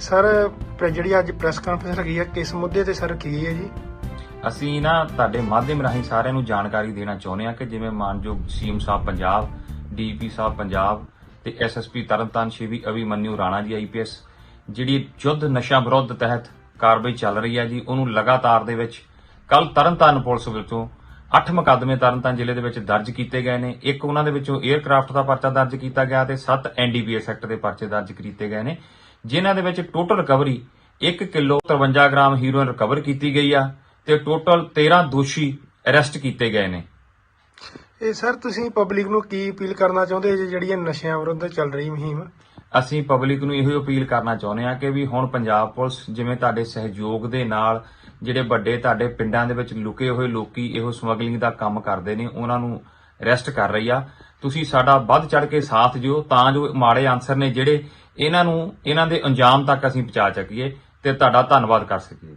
Sir ਜਿਹੜੀ ਅੱਜ press conference ਰੱਖੀ ਹੈ ਕਿਸ ਮੁੱਦੇ ਤੇ ਸਰ ਰੱਖੀ ਗਈ ਹੈ ਜੀ? ਅਸੀਂ ਨਾ ਤੁਹਾਡੇ ਮਾਧਿਅਮ ਰਾਹੀਂ ਸਾਰਿਆਂ ਨੂੰ ਜਾਣਕਾਰੀ ਦੇਣਾ ਚਾਹੁੰਦੇ ਹਾਂ ਕਿ ਜਿਵੇਂ ਮਾਨਯੋਗ ਸੀਐਮ ਸਾਹਿਬ ਪੰਜਾਬ, ਡੀਪੀ ਸਾਹਿਬ ਪੰਜਾਬ ਤੇ ਐਸਐਸਪੀ ਤਰਨਤਾਰਨ ਸ਼੍ਰੀ ਅਭਿਮਨਿਊ ਰਾਣਾ ਜੀ ਆਈਪੀਐਸ ਜਿਹੜੀ ਯੁੱਧ ਨਸ਼ਾ ਵਿਰੋਧ ਤਹਿਤ ਕਾਰਵਾਈ ਚੱਲ ਰਹੀ ਹੈ ਜੀ, ਉਹਨੂੰ ਲਗਾਤਾਰ ਦੇ ਵਿੱਚ ਕੱਲ ਤਰਨਤਾਰਨ ਪੁਲਿਸ ਵਿੱਚੋਂ 8 ਮੁਕੱਦਮੇ ਤਰਨਤਾਰਨ ਜ਼ਿਲ੍ਹੇ ਦੇ ਵਿੱਚ ਦਰਜ ਕੀਤੇ ਗਏ ਨੇ। ਇੱਕ ਉਹਨਾਂ ਦੇ ਵਿੱਚੋਂ 에ਅਰਕ੍ਰਾਫਟ ਦਾ ਪਰਚਾ ਦਰਜ ਕੀਤਾ ਗਿਆ ਤੇ 7 ਐਨਡੀਪੀਐਸ ਐਕਟ ਦੇ ਪਰਚੇ ਦਰਜ ਕੀਤੇ ਗਏ ਨੇ। ਜਿਨ੍ਹਾਂ ਦੇ ਵਿੱਚ total recovery 1 kilo 53 gram heroin recover ਕੀਤੀ ਗਈ ਆ ਤੇ ਟੋਟਲ 13 ਦੋਸ਼ੀ ਅਰੈਸਟ ਕੀਤੇ ਗਏ ਨੇ। ਇਹ ਸਰ, ਤੁਸੀਂ ਪਬਲਿਕ ਨੂੰ ਕੀ ਅਪੀਲ ਕਰਨਾ ਚਾਹੁੰਦੇ? ਜੀ ਜਿਹੜੀ ਨਸ਼ਿਆਂ ਵਿਰੁੱਧ ਚੱਲ ਰਹੀ ਮੁਹਿੰਮ ਅਸੀਂ ਪਬਲਿਕ ਨੂੰ ਇਹੋ ਅਪੀਲ ਕਰਨਾ ਚਾਹੁੰਦੇ ਹਾਂ ਕਿ ਵੀ ਹੁਣ ਪੰਜਾਬ ਪੁਲਿਸ ਜਿਵੇਂ ਤੁਹਾਡੇ ਸਹਿਯੋਗ ਦੇ ਨਾਲ ਜਿਹੜੇ ਵੱਡੇ ਤੁਹਾਡੇ ਪਿੰਡਾਂ ਦੇ ਵਿੱਚ ਲੁਕੇ ਹੋਏ ਲੋਕੀ ਇਹੋ ਸਮਗਲਿੰਗ ਦਾ ਕੰਮ ਕਰਦੇ ਨੇ, ਉਹਨਾਂ ਨੂੰ ਅਰੈਸਟ ਕਰ ਰਹੀ ਆ। ਤੁਸੀਂ ਸਾਡਾ ਵੱਧ ਚੜ ਕੇ ਸਾਥ ਦਿਓ, ਤਾਂ ਜੋ ਮਾੜੇ ਆਨਸਰ ਨੇ ਜਿਹੜੇ ਇਹਨਾਂ ਨੂੰ, ਇਹਨਾਂ ਦੇ ਅੰਜਾਮ ਤੱਕ ਅਸੀਂ ਪਹੁੰਚਾ ਸਕੀਏ ਤੇ ਤੁਹਾਡਾ ਧੰਨਵਾਦ ਕਰ ਸਕੀਏ।